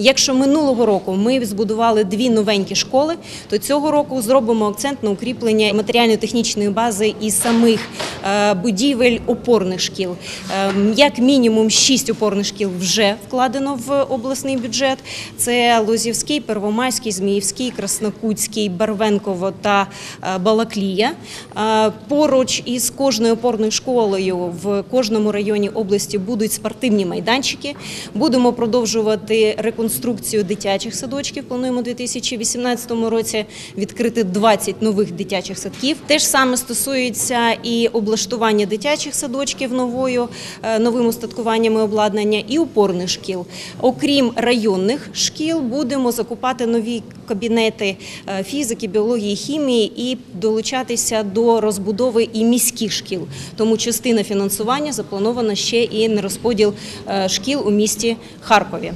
Якщо минулого року ми збудували дві новенькі школи, то цього року зробимо акцент на укріплення матеріально-технічної бази і самих е, будівель опорних шкіл. Е, Як мінімум шість опорних шкіл вже вкладено в обласний бюджет. Це Лозівський, Первомайський, Зміївський, Краснокутський, Барвенково та е, Балаклія. Е, Поруч із кожною опорною школою в кожному районі області будуть спортивні майданчики. Будемо продовжувати реконструкцію дитячих садочків. Плануємо у 2018 році відкрити 20 нових дитячих садків. Те ж саме стосується і облаштування дитячих садочків новою е, новим устаткуваннями обладнання і опорних шкіл. Окрім районних шкіл, будемо закупати нові кабінети е, фізики, біології, хімії і долучатися до розбудови і міських шкіл. Тому частина фінансування запланована ще і на розподіл е, шкіл у місті Харкові.